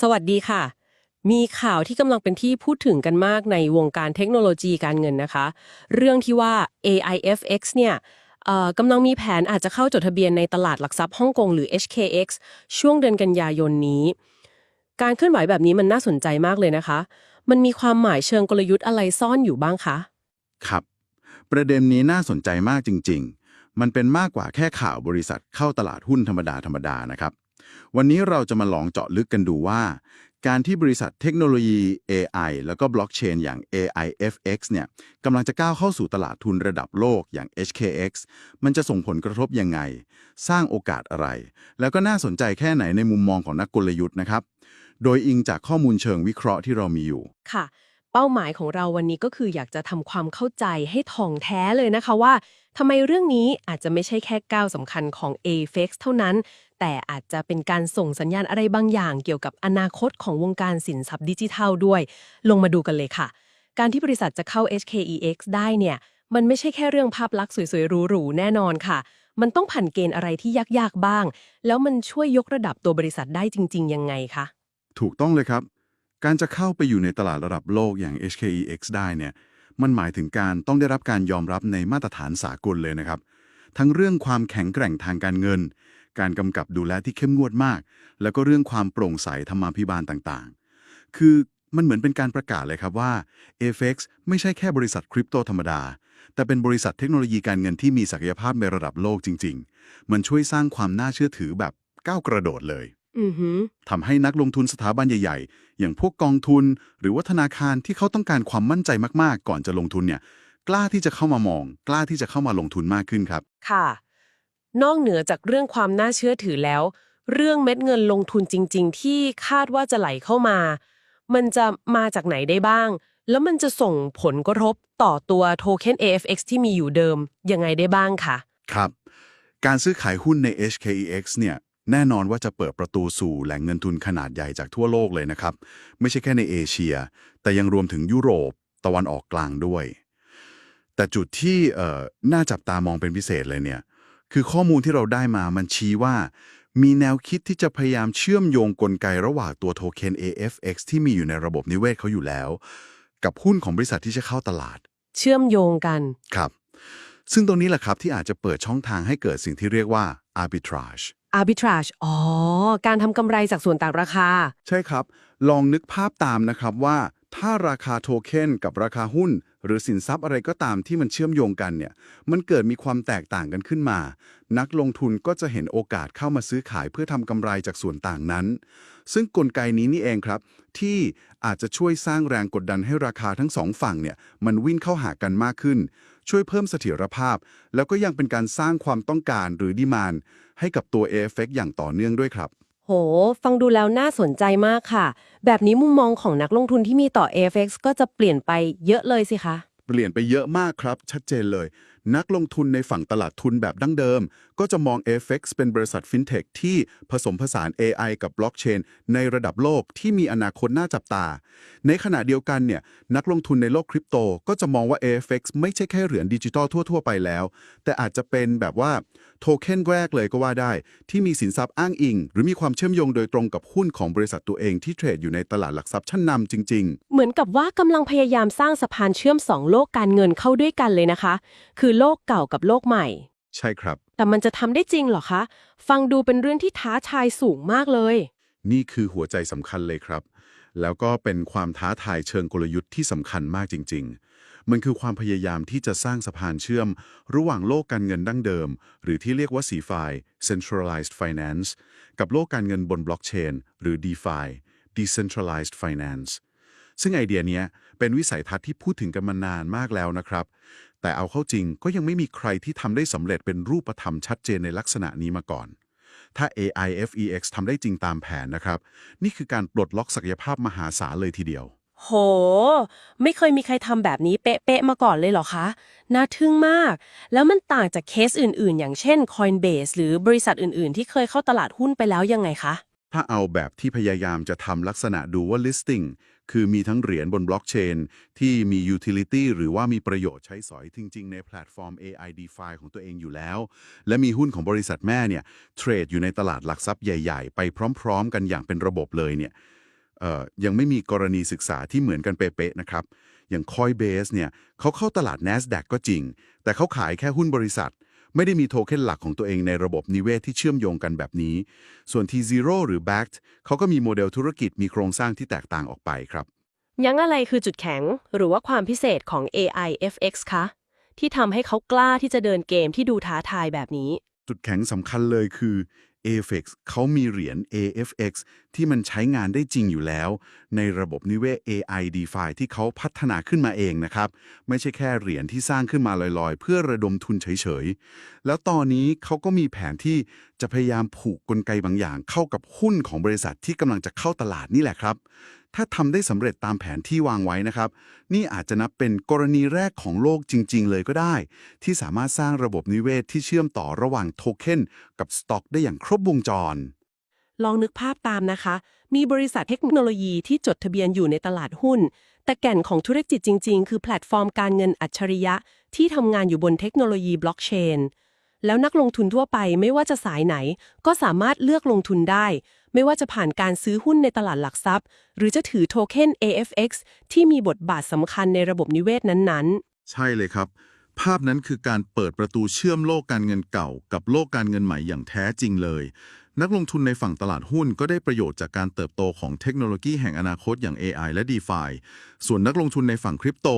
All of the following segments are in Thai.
สวัสดีค่ะ มีข่าวที่กำลังเป็นที่พูดถึงกันมากในวงการเทคโนโลยีการเงินนะคะ เรื่องที่ว่า AIFX เนี่ยเอ่อกำลังมีแผนอาจจะเข้าจดทะเบียนในตลาดหลักทรัพย์ฮ่องกงหรือ HKX ช่วงเดือนกันยายนนี้ การเคลื่อนไหวแบบนี้มันน่าสนใจมากเลยนะคะ มันมีความหมายเชิงกลยุทธ์อะไรซ่อนอยู่บ้างคะ ครับ ประเด็นนี้น่าสนใจมากจริง ๆ มันเป็นมากกว่าแค่ข่าวบริษัทเข้าตลาดหุ้นธรรมดาธรรมดานะครับ วันนี้เราจะมาลองเจาะลึกกันดูว่า การที่บริษัทเทคโนโลยี AI แล้วก็บล็อกเชนอย่าง AIFX เนี่ยกำลังจะก้าวเข้าสู่ตลาดทุนระดับโลกอย่าง HKX มันจะส่งผลกระทบยังไง สร้างโอกาสอะไร แล้วก็น่าสนใจแค่ไหนในมุมมองของนักกลยุทธ์นะครับ โดยอิงจากข้อมูลเชิงวิเคราะห์ที่เรามีอยู่ค่ะ เป้าหมายของเราวันนี้ก็คืออยากจะทำความเข้าใจให้ถ่องแท้เลยนะคะว่าทำไมเรื่องนี้อาจจะไม่ใช่แค่ก้าวสำคัญของ AFX เท่านั้น แต่อาจจะเป็นการส่งสัญญาณอะไรบางอย่างเกี่ยวกับอนาคตของวงการสินทรัพย์ดิจิทัลด้วย ลงมาดูกันเลยค่ะ การที่บริษัทจะเข้า HKEX ได้เนี่ย มันไม่ใช่แค่เรื่องภาพลักษณ์สวยๆหรูๆแน่นอนค่ะ มันต้องผ่านเกณฑ์อะไรที่ยากๆบ้าง แล้วมันช่วยยกระดับตัวบริษัทได้จริง ๆ ยังไงคะถูกต้องเลยครับ การจะเข้าไปอยู่ในตลาดระดับโลกอย่าง HKEX ได้เนี่ยมันหมายถึงการต้องได้รับการยอมรับในมาตรฐานสากลเลยนะครับ ทั้งเรื่องความแข็งแกร่งทางการเงิน การกำกับดูแลที่เข้มงวดมาก แล้วก็เรื่องความโปร่งใสธรรมาภิบาลต่างๆ คือมันเหมือนเป็นการประกาศเลยครับว่า AFX ไม่ใช่แค่บริษัทคริปโตธรรมดา แต่เป็นบริษัทเทคโนโลยีการเงินที่มีศักยภาพในระดับโลกจริง ๆ มันช่วยสร้างความน่าเชื่อถือแบบก้าวกระโดดเลย ทำให้นักลงทุนสถาบันใหญ่ ๆ อย่างพวกกองทุน หรือว่าธนาคารที่เขาต้องการความมั่นใจมากๆ ก่อนจะลงทุนเนี่ย กล้าที่จะเข้ามามอง กล้าที่จะเข้ามาลงทุนมากขึ้นครับ ค่ะ นอกเหนือจากเรื่องความน่าเชื่อถือแล้ว เรื่องเม็ดเงินลงทุนจริง ๆ ที่คาดว่าจะไหลเข้ามา มันจะมาจากไหนได้บ้าง แล้วมันจะส่งผลกระทบต่อตัวโทเค็น AFX ที่มีอยู่เดิมยังไงได้บ้างคะครับ การซื้อขายหุ้นใน HKEX เนี่ย แน่นอนว่าจะเปิดประตูสู่แหล่งเงินทุนขนาดใหญ่จากทั่วโลกเลยนะครับ ไม่ใช่แค่ในเอเชีย แต่ยังรวมถึงยุโรป ตะวันออกกลางด้วย แต่จุดที่เอ่อน่าจับตามองเป็นพิเศษเลยเนี่ยคือข้อมูลที่เราได้มามันชี้ว่า มีแนวคิดที่จะพยายามเชื่อมโยงกลไกระหว่างตัวโทเค็น AFX ที่มีอยู่ในระบบนิเวศเขาอยู่แล้ว กับหุ้นของบริษัทที่จะเข้าตลาด เชื่อมโยงกันครับ ซึ่งตรงนี้แหละครับที่อาจจะเปิดช่องทางให้เกิดสิ่งที่เรียกว่า arbitrage arbitrage อ๋อ การทำกำไรจากส่วนต่างราคา ใช่ครับ ลองนึกภาพตามนะครับว่า ถ้าราคาโทเค็นกับราคาหุ้น หรือสินทรัพย์อะไรก็ตามที่มันเชื่อมโยงกันเนี่ยมันเกิดมีความแตกต่างกันขึ้นมา นักลงทุนก็จะเห็นโอกาสเข้ามาซื้อขายเพื่อทำกำไรจากส่วนต่างนั้น ซึ่งกลไกนี้นี่เองครับ ที่อาจจะช่วยสร้างแรงกดดันให้ราคาทั้งสองฝั่งเนี่ยมันวิ่งเข้าหากันมากขึ้น ช่วยเพิ่มเสถียรภาพ แล้วก็ยังเป็นการสร้างความต้องการหรือดีมาน ให้กับตัว AFX อย่างต่อเนื่องด้วยครับ โห ฟังดูแล้วน่าสนใจมากค่ะ แบบนี้มุมมองของนักลงทุนที่มีต่อ AFX ก็จะเปลี่ยนไปเยอะเลยสิคะ เปลี่ยนไปเยอะมากครับ ชัดเจนเลยนักลงทุนในฝั่งตลาดทุนแบบดั้งเดิม ก็จะมอง FX เป็นบริษัทฟินเทคที่ผสมผสาน AI กับบล็อกเชนในระดับโลกที่มีอนาคตน่าจับตา ในขณะเดียวกันเนี่ยนักลงทุนในโลกคริปโตก็จะมองว่า AFX ไม่ใช่แค่เหรียญดิจิตอลทั่ว ๆ ไปแล้ว แต่อาจจะเป็นแบบว่าโทเค็นแรกเลยก็ว่าได้ ที่มีสินทรัพย์อ้างอิง หรือมีความเชื่อมโยงโดยตรงกับหุ้นของบริษัทตัวเองที่เทรดอยู่ในตลาดหลักทรัพย์ชั้นนำจริง ๆ เหมือนกับว่ากำลังพยายามสร้างสะพานเชื่อมสองโลกการเงินเข้าด้วยกันเลยนะคะ คือโลกเก่ากับโลกใหม่ ใช่ครับ แต่มันจะทำได้จริงเหรอคะ ฟังดูเป็นเรื่องที่ท้าทายสูงมากเลย นี่คือหัวใจสำคัญเลยครับ แล้วก็เป็นความท้าทายเชิงกลยุทธ์ที่สำคัญมากจริง ๆ มันคือความพยายามที่จะสร้างสะพานเชื่อม ระหว่างโลกการเงินดั้งเดิม หรือที่เรียกว่า CFI Centralized Finance กับโลกการเงินบนบล็อกเชนหรือ DeFi Decentralized Finance ซึ่งไอเดียเนี้ยเป็นวิสัยทัศน์ที่พูดถึงกันมานานมากแล้วนะครับ แต่เอาเข้าจริงก็ยังไม่มีใครที่ทำได้สำเร็จเป็นรูปธรรมชัดเจนในลักษณะนี้มาก่อน ถ้า AIFEX ทำได้จริงตามแผนนะครับ นี่คือการปลดล็อกศักยภาพมหาศาลเลยทีเดียว โห ไม่เคยมีใครทำแบบนี้เป๊ะๆมาก่อนเลยเหรอคะ น่าทึ่งมาก แล้วมันต่างจากเคสอื่นๆ อย่างเช่น Coinbase หรือบริษัทอื่นๆ ที่เคยเข้าตลาดหุ้นไปแล้วยังไงคะ ถ้าเอาแบบที่พยายามจะทำลักษณะดูว่า listing คือมีทั้งเหรียญบนบล็อกเชนที่มี utility หรือว่ามีประโยชน์ใช้สอยจริง ๆ ในแพลตฟอร์ม AI DeFi ของตัวเองอยู่แล้ว และมีหุ้นของบริษัทแม่เนี่ยเทรดอยู่ในตลาดหลักทรัพย์ใหญ่ ๆ ไปพร้อม ๆ กันอย่างเป็นระบบเลยเนี่ยเอ่อยังไม่มีกรณีศึกษาที่เหมือนกันเป๊ะๆนะครับ อย่าง Coinbase เนี่ยเขาเข้าตลาด NASDAQ ก็จริง แต่เขาขายแค่หุ้นบริษัท ไม่ได้มีโทเค็นหลักของตัวเองในระบบนิเวศที่เชื่อมโยงกันแบบนี้ ส่วน T0 หรือ Bakkt เขาก็มีโมเดลธุรกิจมีโครงสร้างที่แตกต่างออกไปครับ ยังอะไรคือจุดแข็งหรือว่าความพิเศษของ AIFX คะ ที่ทำให้เขากล้าที่จะเดินเกมที่ดูท้าทายแบบนี้ จุดแข็งสำคัญเลยคือ AFX เขามีเหรียญ AFX ที่มันใช้งานได้จริงอยู่แล้ว ในระบบนิเวศ AI DeFi ที่เขาพัฒนาขึ้นมาเองนะครับ ไม่ใช่แค่เหรียญที่สร้างขึ้นมาลอยๆ เพื่อระดมทุนเฉยๆ แล้วตอนนี้เขาก็มีแผนที่จะพยายามผูกกลไกบางอย่างเข้ากับหุ้นของบริษัทที่กำลังจะเข้าตลาดนี่แหละครับ ถ้าทำได้สำเร็จตามแผนที่วางไว้นะครับ นี่อาจจะนับเป็นกรณีแรกของโลกจริง ๆ เลยก็ได้ ที่สามารถสร้างระบบนิเวศที่เชื่อมต่อระหว่างโทเค็นกับสต็อกได้อย่างครบวงจร ลองนึกภาพตามนะคะ มีบริษัทเทคโนโลยีที่จดทะเบียนอยู่ในตลาดหุ้น แต่แก่นของธุรกิจจริง ๆ คือแพลตฟอร์มการเงินอัจฉริยะ ที่ทำงานอยู่บนเทคโนโลยีบล็อกเชนแล้วนักลงทุนทั่วไปไม่ว่าจะสายไหน ก็สามารถเลือกลงทุนได้ ไม่ว่าจะผ่านการซื้อหุ้นในตลาดหลักทรัพย์ หรือจะถือโทเค็น AFX ที่มีบทบาทสำคัญในระบบนิเวศนั้นๆ ใช่เลยครับ ภาพนั้นคือการเปิดประตูเชื่อมโลกการเงินเก่า กับโลกการเงินใหม่อย่างแท้จริงเลย นักลงทุนในฝั่งตลาดหุ้นก็ได้ประโยชน์จากการเติบโตของเทคโนโลยีแห่งอนาคตอย่าง AI และ DeFi ส่วนนักลงทุนในฝั่งคริปโต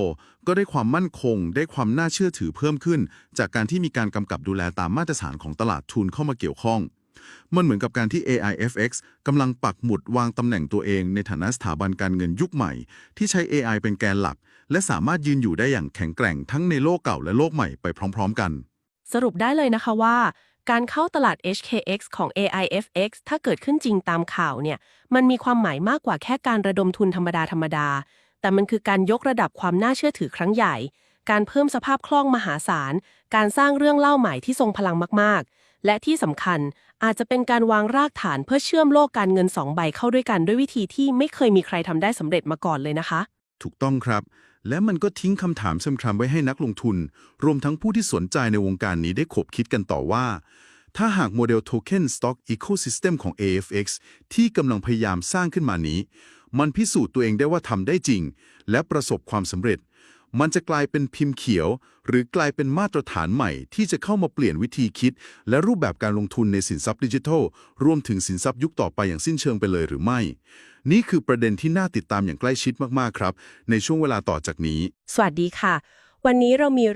ก็ได้ความมั่นคง ได้ความน่าเชื่อถือเพิ่มขึ้น จากการที่มีการกำกับดูแลตามมาตรฐานของตลาดทุนเข้ามาเกี่ยวข้อง มันเหมือนกับการที่ AIFX กำลังปักหมุดวางตำแหน่งตัวเองในฐานะสถาบันการเงินยุคใหม่ ที่ใช้ AI เป็นแกนหลัก และสามารถยืนอยู่ได้อย่างแข็งแกร่งทั้งในโลกเก่าและโลกใหม่ไปพร้อม ๆ กัน สรุปได้เลยนะคะว่า การเข้าตลาด HKX ของ AIFX ถ้าเกิดขึ้นจริงตามข่าวเนี่ย มันมีความหมายมากกว่าแค่การระดมทุนธรรมดาธรรมดา แต่มันคือการยกระดับความน่าเชื่อถือครั้งใหญ่ การเพิ่มสภาพคล่องมหาศาล การสร้างเรื่องเล่าใหม่ที่ทรงพลังมากๆ และที่สำคัญอาจจะเป็นการวางรากฐานเพื่อเชื่อมโลกการเงินสองใบเข้าด้วยกันด้วยวิธีที่ไม่เคยมีใครทำได้สำเร็จมาก่อนเลยนะคะ ถูกต้องครับ และมันก็ทิ้งคำถามสำคัญไว้ให้นักลงทุน รวมทั้งผู้ที่สนใจในวงการนี้ได้ขบคิดกันต่อว่า ถ้าหากโมเดล Token Stock Ecosystem ของ AFX ที่กำลังพยายามสร้างขึ้นมานี้ มันพิสูจน์ตัวเองได้ว่าทำได้จริง และประสบความสำเร็จ มันจะกลายเป็นพิมพ์เขียว หรือกลายเป็นมาตรฐานใหม่ ที่จะเข้ามาเปลี่ยนวิธีคิด และรูปแบบการลงทุนในสินทรัพย์ดิจิทัล รวมถึงสินทรัพย์ยุคต่อไปอย่างสิ้นเชิงไปเลยหรือไม่ นี่คือประเด็นที่น่าติดตามอย่างใกล้ชิดมากๆครับ ในช่วงเวลาต่อจากนี้ สวัสดีค่ะ วันนี้เรามี